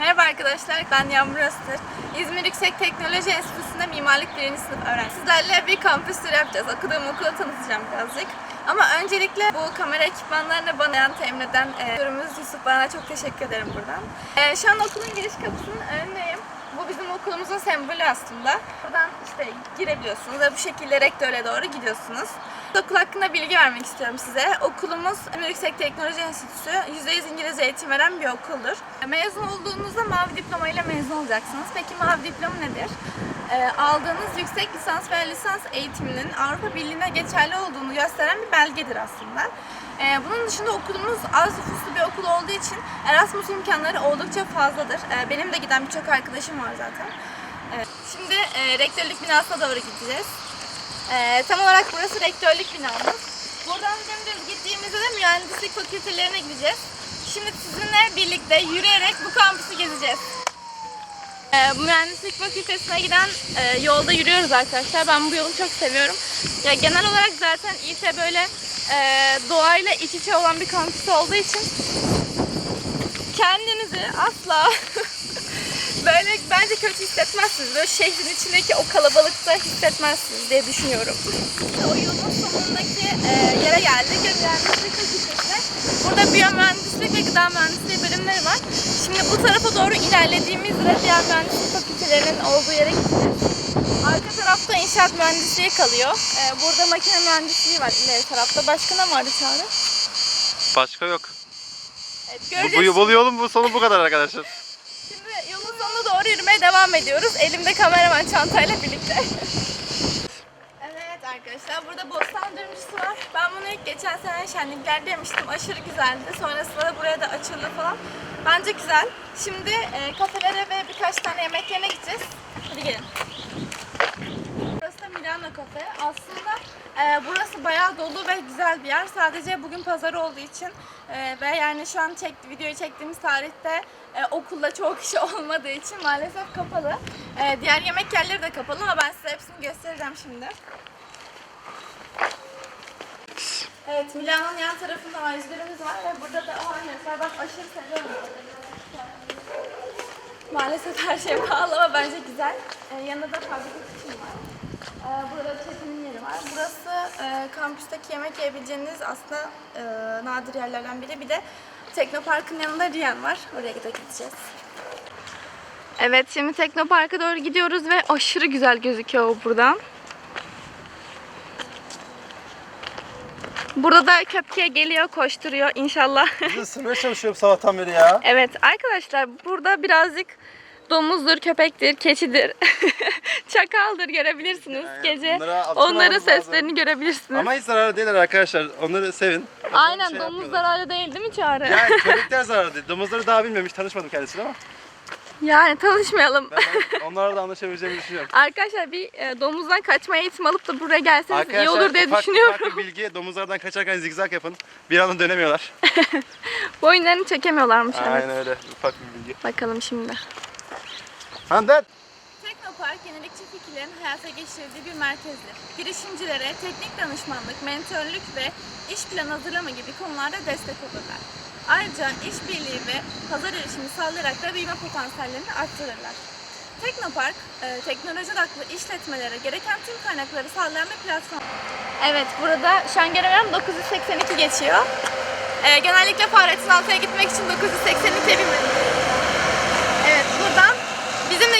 Merhaba arkadaşlar, ben Yağmur Öztür. İzmir Yüksek Teknoloji Enstitüsü'nde mimarlık birinci sınıf öğrencisi. Sizlerle bir kampüs turu yapacağız. Okuduğum okulu tanıtacağım birazcık. Ama öncelikle bu kamera ekipmanlarını bana temin eden e, müdürümüz Yusuf bana çok teşekkür ederim buradan. E, şu an okulun giriş kapısının önündeyim. Bu bizim okulumuzun sembolü aslında. Buradan işte girebiliyorsunuz ve bu şekilde rektöre doğru gidiyorsunuz. Okul hakkında bilgi vermek istiyorum size. Okulumuz İzmir Yüksek Teknoloji Enstitüsü %100 İngilizce eğitim veren bir okuldur. Mezun olduğunuzda mavi diploma ile mezun olacaksınız. Peki mavi diploma nedir? Ee, aldığınız yüksek lisans ve lisans eğitiminin Avrupa Birliği'ne geçerli olduğunu gösteren bir belgedir aslında. Ee, bunun dışında okulumuz az nüfuslu bir okul olduğu için Erasmus imkanları oldukça fazladır. Benim de giden birçok arkadaşım var zaten. Şimdi e, rektörlük binasına doğru gideceğiz. Ee, tam olarak burası rektörlük binamız. Buradan dümdüz gittiğimizde de mühendislik fakültelerine gideceğiz. Şimdi sizinle birlikte yürüyerek bu kampüsü gezeceğiz. Ee, mühendislik fakültesine giden e, yolda yürüyoruz arkadaşlar. Ben bu yolu çok seviyorum. Ya genel olarak zaten İT böyle e, doğayla iç içe olan bir kampüs olduğu için kendinizi asla böyle bence kötü hissetmezsiniz. Böyle şehrin içindeki o kalabalıkta hissetmezsiniz diye düşünüyorum. O yolun sonundaki e, yere geldik ve mühendislik fakültesine. Burada biyomühendislik ve gıda mühendisliği bölümleri var. Şimdi bu tarafa doğru ilerlediğimizde diğer mühendislik fakültelerinin olduğu yere gideceğiz. Arka tarafta inşaat mühendisliği kalıyor. E, burada makine mühendisliği var ileri tarafta. Başka ne vardı Çağrı? Başka yok. Evet, Bu, bu, bu yolun bu sonu bu kadar arkadaşlar. Doğru yürümeye devam ediyoruz. Elimde kameraman çantayla birlikte. evet arkadaşlar burada bostan dönüşü var. Ben bunu ilk geçen sene şenliklerde yemiştim. Aşırı güzeldi. Sonrasında da buraya da açıldı falan. Bence güzel. Şimdi e, kafelere ve birkaç tane yemek yerine gideceğiz. Hadi gelin. Milano Cafe. Aslında e, burası bayağı dolu ve güzel bir yer. Sadece bugün pazar olduğu için e, ve yani şu an çek, videoyu çektiğimiz tarihte e, okulda çok kişi olmadığı için maalesef kapalı. E, diğer yemek yerleri de kapalı ama ben size hepsini göstereceğim şimdi. Evet, Milano'nun yan tarafında A101'imiz var ve burada da var. Ben aşırı seviyorum. Maalesef her şey pahalı ama bence güzel. Ee, yanında da fabrika kısmı var. Ee, burada çekimin yeri var. Burası e, kampüsteki yemek yiyebileceğiniz aslında e, nadir yerlerden biri. Bir de Teknopark'ın yanında Riyan var. Oraya da gideceğiz. Evet şimdi Teknopark'a doğru gidiyoruz ve aşırı güzel gözüküyor o buradan. Burada da köpke geliyor, koşturuyor inşallah. Bizi ısırmaya çalışıyorum sabahtan beri ya. Evet arkadaşlar burada birazcık domuzdur, köpektir, keçidir, çakaldır görebilirsiniz. Yani Gece onların lazım. seslerini görebilirsiniz. Ama hiç zararlı değiller arkadaşlar. Onları sevin. Aynen şey domuz zararlı değil değil mi Çağrı? Yani köpekler zararlı değil. Domuzları daha. Hiç tanışmadım kendisiyle ama. Yani tanışmayalım. Ben, ben onlarla da anlaşabileceğimi düşünüyorum. Arkadaşlar bir e, domuzdan kaçma eğitimi alıp da buraya gelseniz iyi olur diye ufak, düşünüyorum. bir bilgi. Domuzlardan kaçarken zigzag yapın. Bir anda dönemiyorlar. Boyunlarını çekemiyorlarmış. evet. Aynen öyle. Ufak bir bilgi. Bakalım şimdi. Handan. Teknopark yenilikçi fikirlerin hayata geçirdiği bir merkezdir. Girişimcilere teknik danışmanlık, mentörlük ve iş planı hazırlama gibi konularda destek olurlar. Ayrıca işbirliği ve pazar erişimi sağlayarak da büyüme potansiyellerini arttırırlar. Teknopark, e, teknoloji odaklı işletmelere gereken tüm kaynakları sağlayan bir platform. Evet, burada şu an göremiyorum 982 geçiyor. E, genellikle Fahrettin Altı'ya gitmek için 982'ye binmeliyiz. Evet buradan bizim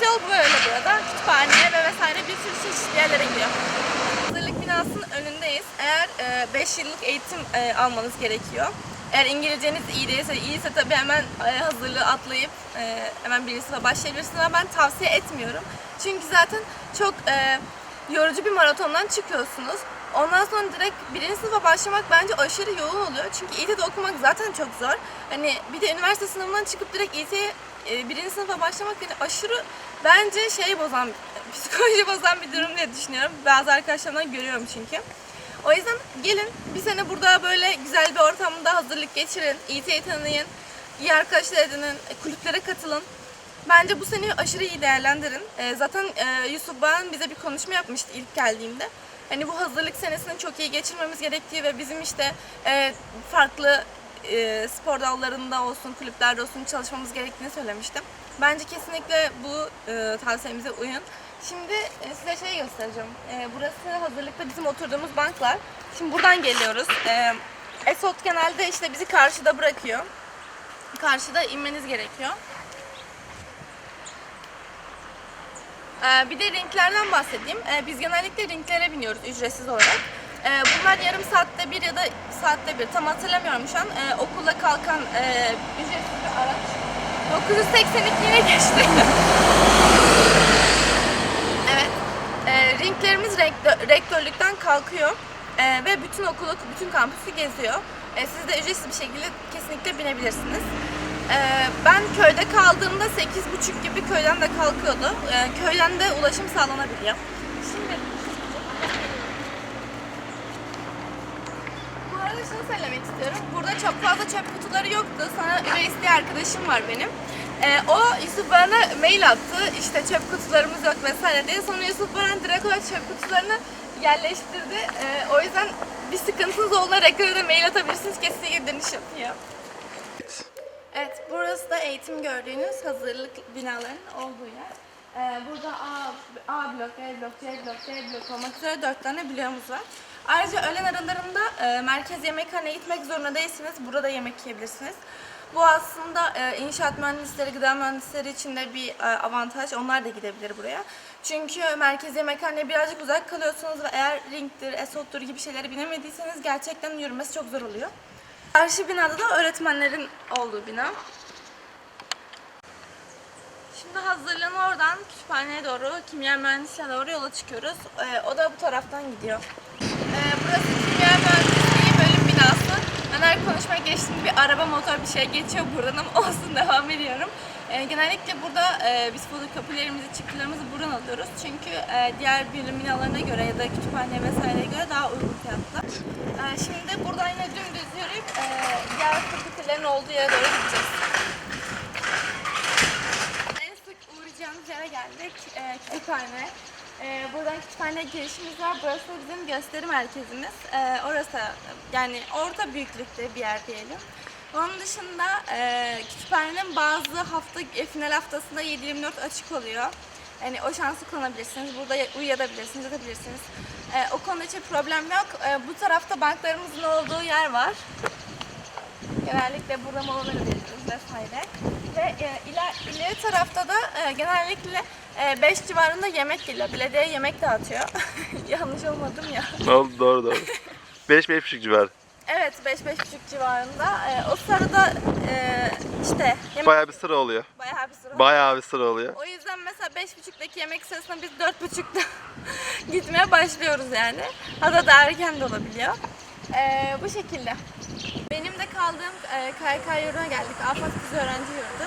de gideceğimiz yol böyle burada. Kütüphaneye ve vesaire bir sürü çeşitli yerlere gidiyor. Hazırlık binasının önündeyiz. Eğer 5 yıllık eğitim e, almanız gerekiyor. Eğer İngilizceniz iyi değilse, iyiyse tabii hemen e, hazırlığı atlayıp e, hemen birinci sınıfa başlayabilirsiniz ama ben tavsiye etmiyorum. Çünkü zaten çok e, yorucu bir maratondan çıkıyorsunuz. Ondan sonra direkt birinci sınıfa başlamak bence aşırı yoğun oluyor. Çünkü İT'de okumak zaten çok zor. Hani bir de üniversite sınavından çıkıp direkt İT'ye e, birinci sınıfa başlamak yani aşırı bence şey bozan, psikoloji bozan bir durum diye düşünüyorum. Bazı arkadaşlarımdan görüyorum çünkü. O yüzden gelin bir sene burada böyle güzel bir ortamda hazırlık geçirin, İT'yi tanıyın, iyi arkadaşlar edinin, e, kulüplere katılın. Bence bu seneyi aşırı iyi değerlendirin. E, zaten e, Yusuf Bağan bize bir konuşma yapmıştı ilk geldiğimde. Hani bu hazırlık senesini çok iyi geçirmemiz gerektiği ve bizim işte farklı e, spor dallarında olsun, kulüplerde olsun çalışmamız gerektiğini söylemiştim. Bence kesinlikle bu e, tavsiyemize uyun. Şimdi e, size şey göstereceğim. E, burası hazırlıkta bizim oturduğumuz banklar. Şimdi buradan geliyoruz. E, Esot genelde işte bizi karşıda bırakıyor. Karşıda inmeniz gerekiyor. Ee, bir de ringlerden bahsedeyim. Ee, biz genellikle ringlere biniyoruz ücretsiz olarak. Ee, bunlar yarım saatte bir ya da saatte bir. Tam hatırlamıyorum şu an. Ee, okula kalkan e, ücretsiz bir araç. 982 yine geçti. evet. Ee, ringlerimiz rektör- rektörlükten kalkıyor. Ee, ve bütün okulu, bütün kampüsü geziyor. Ee, siz de ücretsiz bir şekilde kesinlikle binebilirsiniz. Ee, ben köyde kaldığımda 8.30 gibi köyden de kalkıyordu. Ee, köyden de ulaşım sağlanabiliyor. Şimdi bu arada şunu söylemek istiyorum. Burada çok fazla çöp kutuları yoktu. Sana isteği arkadaşım var benim. Ee, o Yusuf bana mail attı. İşte çöp kutularımız yok vesaire diye. Sonra Yusuf bana direkt olarak çöp kutularını yerleştirdi. Ee, o yüzden bir sıkıntınız olduğunda rektöre mail atabilirsiniz. Kesinlikle dönüş yapıyor. Evet, burası da eğitim gördüğünüz hazırlık binalarının olduğu yer. Ee, burada A, A blok, B blok, C blok, D blok olmak üzere dört tane bloğumuz var. Ayrıca öğlen aralarında e, merkez yemekhaneye gitmek zorunda değilsiniz. Burada yemek yiyebilirsiniz. Bu aslında e, inşaat mühendisleri, gıda mühendisleri için de bir e, avantaj. Onlar da gidebilir buraya. Çünkü merkez yemekhaneye birazcık uzak kalıyorsunuz ve eğer ringdir, esottur gibi şeyleri binemediyseniz gerçekten yürümesi çok zor oluyor. Karşı binada da öğretmenlerin olduğu bina. Şimdi hazırlan oradan kütüphaneye doğru, kimya mühendisliğine doğru yola çıkıyoruz. Ee, o da bu taraftan gidiyor. Burası kimya mühendisliği bölüm binası. Ben her konuşmaya geçtiğimde bir araba, motor bir şey geçiyor buradan ama olsun devam ediyorum. Ee, genellikle burada e, biz fotokopilerimizi, çıktılarımızı buradan alıyoruz. Çünkü e, diğer bölüm binalarına göre ya da kütüphane vesaireye göre daha uygun fiyatlı. Ee, şimdi buradan yine dümdüz yürüyüp e, diğer fakültelerin olduğu yere doğru gideceğiz. En sık uğrayacağımız yere geldik. E, kütüphane. E, buradan kütüphane girişimiz var. Burası bizim gösteri merkezimiz. E, orası yani orta büyüklükte bir yer diyelim. Onun dışında e, kütüphanenin bazı hafta e, final haftasında 7-24 açık oluyor. Yani o şansı kullanabilirsiniz. Burada uyuyabilirsiniz, yatabilirsiniz. E, o konuda hiçbir problem yok. E, bu tarafta banklarımızın olduğu yer var. Genellikle burada molaları veriyoruz vesaire. Ve e, iler, ileri tarafta da e, genellikle 5 civarında yemek geliyor. Belediye yemek dağıtıyor. Yanlış olmadım ya. Doğru doğru. doğru. 5 5 buçuk civarı. Evet 5-5,5 civarında. E, o sırada e, işte yemek Bayağı bir sıra oluyor. bayağı bir sıra. Bayağı bir sıra oluyor. O yüzden mesela 5.30'daki yemek sırasında biz 4.30'da gitmeye başlıyoruz yani. Hatta da erken de olabiliyor. Ee, bu şekilde. Kaldığım e, KYK yurduna geldik. Afat Kız Öğrenci Yurdu.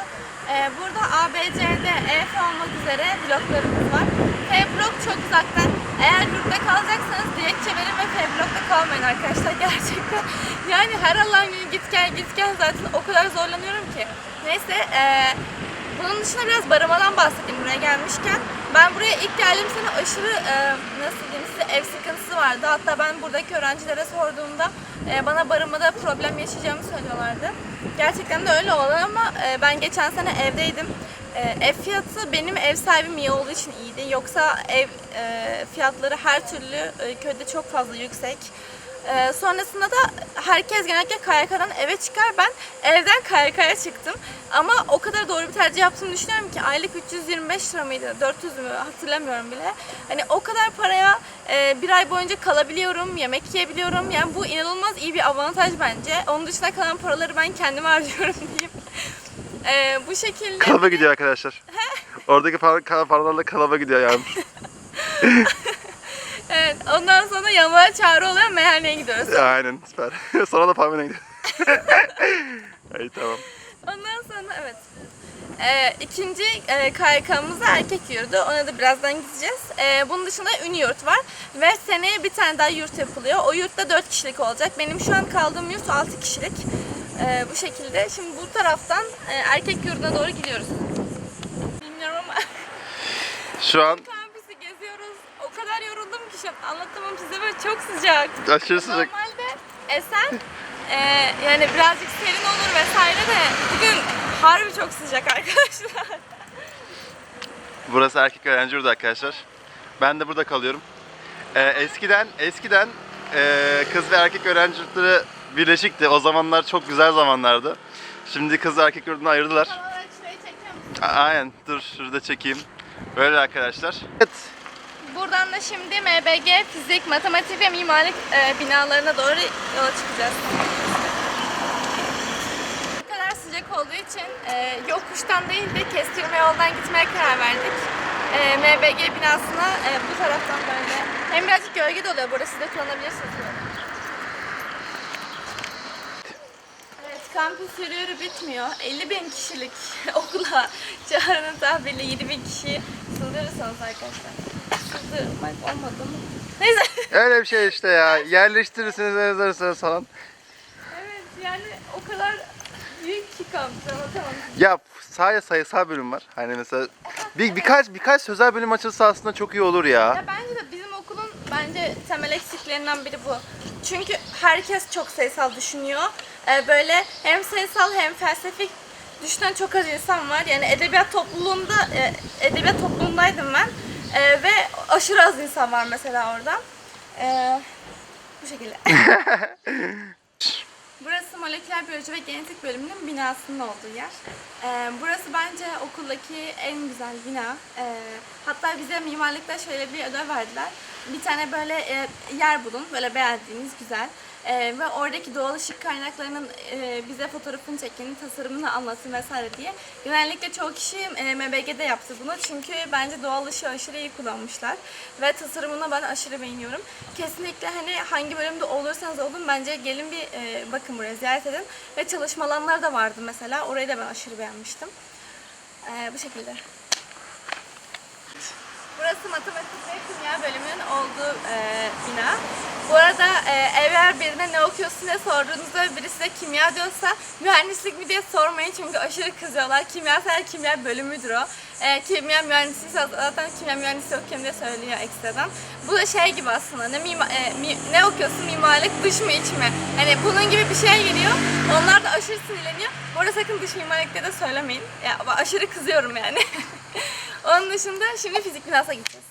Ee, burada A, B, C, D, E F olmak üzere bloklarımız var. F blok çok uzaktan. Eğer yurtta kalacaksanız dilekçe verin ve F blokta kalmayın arkadaşlar gerçekten. Yani her alan günü git gel git gel zaten o kadar zorlanıyorum ki. Neyse eee bunun dışında biraz barınmadan bahsedeyim buraya gelmişken. Ben buraya ilk geldiğim sene aşırı e, nasıl diyeyim size ev sıkıntısı vardı. Hatta ben buradaki öğrencilere sorduğumda e, bana barınmada problem yaşayacağımı söylüyorlardı. Gerçekten de öyle oldu ama e, ben geçen sene evdeydim. E, ev fiyatı benim ev sahibim iyi olduğu için iyiydi. Yoksa ev e, fiyatları her türlü e, köyde çok fazla yüksek. Ee, sonrasında da herkes genellikle KYK'dan eve çıkar. Ben evden KYK'ya çıktım. Ama o kadar doğru bir tercih yaptığımı düşünüyorum ki aylık 325 lira mıydı, 400 mü hatırlamıyorum bile. Hani o kadar paraya e, bir ay boyunca kalabiliyorum, yemek yiyebiliyorum. Yani bu inanılmaz iyi bir avantaj bence. Onun dışında kalan paraları ben kendime harcıyorum diyeyim. Ee, bu şekilde... Kalaba gidiyor arkadaşlar. Oradaki par paralarla kalaba gidiyor Yağmur. Evet, ondan sonra yamağa çağrı oluyor, meyhaneye gidiyoruz. Aynen süper. Sonra da Pamela gidiyor. İyi tamam. Ondan sonra evet. Ee, ikinci e, KYK'mız da erkek yurdu. Ona da birazdan gideceğiz. Ee, bunun dışında ün yurt var. Ve seneye bir tane daha yurt yapılıyor. O yurtta 4 kişilik olacak. Benim şu an kaldığım yurt 6 kişilik. Ee, bu şekilde. Şimdi bu taraftan e, erkek yurduna doğru gidiyoruz. Bilmiyorum ama Şu an kampüsü geziyoruz. O kadar yoruldum ki şu an anlatamam size böyle çok sıcak. aşırı sıcak. Normalde esen e, yani birazcık serin olur vesaire de bugün harbi çok sıcak arkadaşlar. Burası erkek öğrenci yurdu arkadaşlar. Ben de burada kalıyorum. Ee, eskiden eskiden ee, kız ve erkek öğrenci yurtları birleşikti. O zamanlar çok güzel zamanlardı. Şimdi kız ve erkek yurdunu ayırdılar. Aynen. Dur şurada çekeyim. Böyle arkadaşlar. Evet. Buradan da şimdi MBG, fizik, matematik ve mimarlık e, binalarına doğru yola çıkacağız. Bu kadar sıcak olduğu için e, yokuştan değil de kestirme yoldan gitmeye karar verdik. E, MBG binasına e, bu taraftan böyle. Hem birazcık gölge de oluyor burası da kullanabilirsiniz. Evet, kampüs yürü yürü bitmiyor. 50 bin kişilik okula Çağrı'nın tabiriyle 7 bin kişiyi sığdırırsanız arkadaşlar. Sığdırmak olmadı mı? Neyse. Öyle bir şey işte ya. Yerleştirirsiniz, yazarsanız falan. evet yani o kadar büyük ki kampüs anlatamam. Ya sadece sayısal bölüm var. Hani mesela bir, birkaç birkaç sözel bölüm açılsa aslında çok iyi olur ya. Ya bence de bizim okulun bence temel eksiklerinden biri bu. Çünkü herkes çok sayısal düşünüyor. Ee, böyle hem sayısal hem felsefik düşünen çok az insan var. Yani edebiyat topluluğunda e, edebiyat topluluğundaydım ben. Ee, ve aşırı az insan var mesela orada. Ee, bu şekilde. Burası moleküler biyoloji ve genetik bölümünün binasının olduğu yer. Ee, burası bence okuldaki en güzel bina. Ee, hatta bize mimarlıkta şöyle bir ödev verdiler. Bir tane böyle e, yer bulun, böyle beğendiğiniz güzel. Ee, ve oradaki doğal ışık kaynaklarının e, bize fotoğrafını çekin, tasarımını anlatın vesaire diye. Genellikle çoğu kişi e, MBG'de yaptı bunu çünkü bence doğal ışığı aşırı iyi kullanmışlar. Ve tasarımını ben aşırı beğeniyorum. Kesinlikle hani hangi bölümde olursanız olun bence gelin bir e, bakın buraya ziyaret edin. Ve çalışma alanları da vardı mesela. Orayı da ben aşırı beğenmiştim. Ee, bu şekilde. Burası matematik ve kimya bölümünün olduğu e, bina. Bu arada e, eğer birine ne okuyorsun diye sorduğunuzda biri size kimya diyorsa mühendislik mi diye sormayın çünkü aşırı kızıyorlar. Kimyasal kimya bölümüdür o. E, kimya mühendisi zaten kimya mühendisi okuyorum diye söylüyor ekstradan. Bu da şey gibi aslında ne, mima, e, mi- ne okuyorsun mimarlık dış mı iç mi? Hani bunun gibi bir şey geliyor. Onlar da aşırı sinirleniyor. Bu arada sakın dış mimarlık diye de söylemeyin. Ya, aşırı kızıyorum yani. Onun dışında şimdi fizik binasına gideceğiz.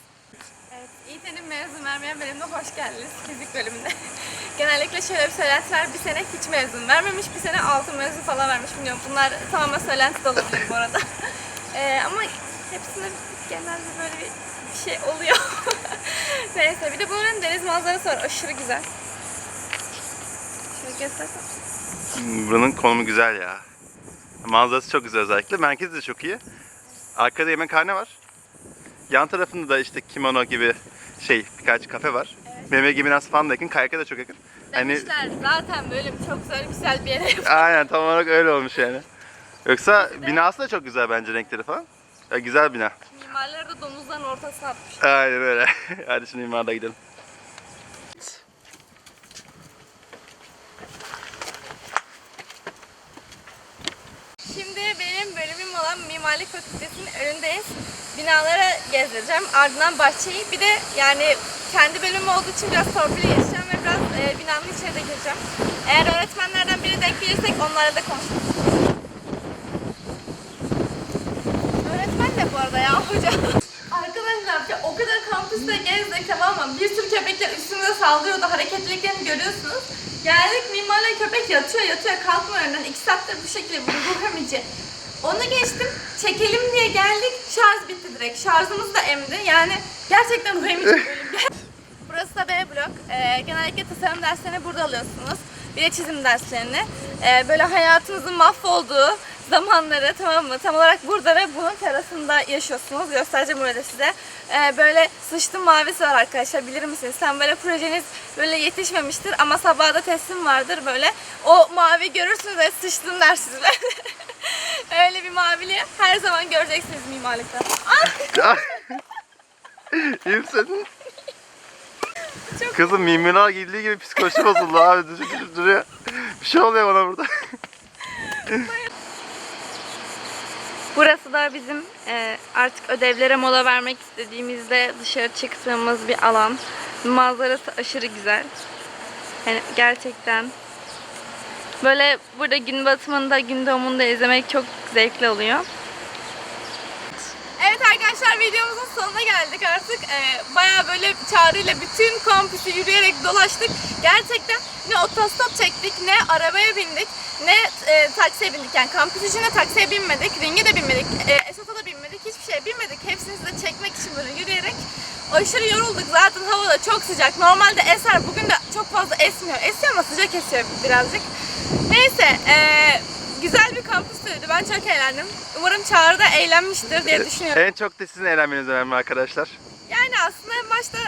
Evet, İT'nin mezun vermeyen bölümüne hoş geldiniz fizik bölümüne. Genellikle şöyle bir söylenti var, bir sene hiç mezun vermemiş, bir sene altı mezun falan vermiş bilmiyorum. Bunlar tamamen söylenti de olabilir bu arada. Ee, ama hepsinde genelde böyle bir bir şey oluyor. Neyse, bir de bunların deniz manzarası var, aşırı güzel. Şöyle göstersem. Buranın konumu güzel ya. Manzarası çok güzel özellikle. Merkezi de çok iyi. Arkada yemekhane var. Yan tarafında da işte kimono gibi şey birkaç kafe var. MMG binası falan da yakın. Kayaka da çok yakın. Hani Demişler zaten bölüm çok güzel, güzel bir yere aynen tam olarak öyle olmuş yani. Yoksa binası da çok güzel bence renkleri falan. Ya, güzel bina. Mimarları da domuzların ortasına atmış. Aynen öyle. Hadi şimdi mimarda gidelim. Şimdi benim bölümüm Mimarlık Fakültesi'nin önündeyiz. Binalara gezdireceğim. Ardından bahçeyi. Bir de yani kendi bölümüm olduğu için biraz torpil geçeceğim ve biraz e, binanın içine de gireceğim. Eğer öğretmenlerden biri denk gelirsek onlarla da konuşuruz. Öğretmen de bu arada ya hoca. Arkadaşlar ya o kadar kampüste gezdik tamam mı? Bir sürü köpekler üstümüze saldırıyordu. Hareketliliklerini görüyorsunuz. Geldik mimarla köpek yatıyor yatıyor kalkmıyor önünden. İki saattir bu şekilde emici. Onu geçtim. Çekelim diye geldik. Şarj bitti direkt. Şarjımız da emdi. Yani gerçekten ruh emici bölüm. Burası da B blok. Ee, genellikle tasarım derslerini burada alıyorsunuz. Bir de çizim derslerini. Ee, böyle hayatınızın mahvolduğu zamanları tamam mı? Tam olarak burada ve bunun terasında yaşıyorsunuz. Göstereceğim burada size. Ee, böyle sıçtım mavisi var arkadaşlar bilir misiniz? Sen böyle projeniz böyle yetişmemiştir ama sabah da teslim vardır böyle. O mavi görürsünüz ve sıçtım dersiniz böyle. Öyle bir mavili her zaman göreceksiniz mimarlıkta. Ay! İyi misin? Kızım mimarlar girdiği gibi psikoloji bozuldu abi. Dur- dur- Duruyor. Bir şey oluyor bana burada. Burası da bizim e, artık ödevlere mola vermek istediğimizde dışarı çıktığımız bir alan. Manzarası aşırı güzel. Yani gerçekten Böyle burada gün batımını da gün doğumunu da izlemek çok zevkli oluyor. Evet arkadaşlar videomuzun sonuna geldik artık. Ee, Baya böyle çağrıyla bütün kampüsü yürüyerek dolaştık. Gerçekten ne otostop çektik, ne arabaya bindik, ne e, taksiye bindik. Yani kampüs içinde taksiye binmedik, ringe de binmedik, e, Esat'a da binmedik, hiçbir şey binmedik. Hepsini size çekmek için böyle yürüyerek aşırı yorulduk. Zaten hava da çok sıcak. Normalde eser, bugün de çok fazla esmiyor. Esiyor ama sıcak esiyor birazcık. Neyse, e, güzel bir kampüsteydi. Ben çok eğlendim. Umarım Çağrı da eğlenmiştir diye düşünüyorum. En çok da sizin eğlenmeniz önemli arkadaşlar. Yani aslında en başta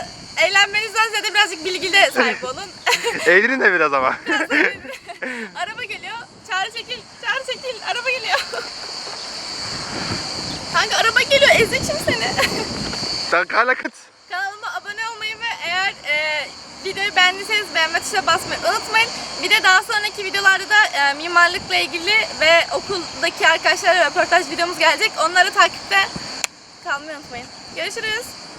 eğlenmenizden ziyade birazcık bilgide sahip olun. Eğlenin de biraz ama. Biraz araba geliyor. Çağrı çekil, çağrı çekil. Araba geliyor. Kanka araba geliyor. Ezeceğim seni. Sen hala kıt. Kanalıma abone olmayı ve eğer e, videoyu beğendiyseniz beğenme tuşuna basmayı unutmayın. Bir de daha sonraki videolarda da e, mimarlıkla ilgili ve okuldaki arkadaşlarla röportaj videomuz gelecek. Onları takipte kalmayı unutmayın. Görüşürüz.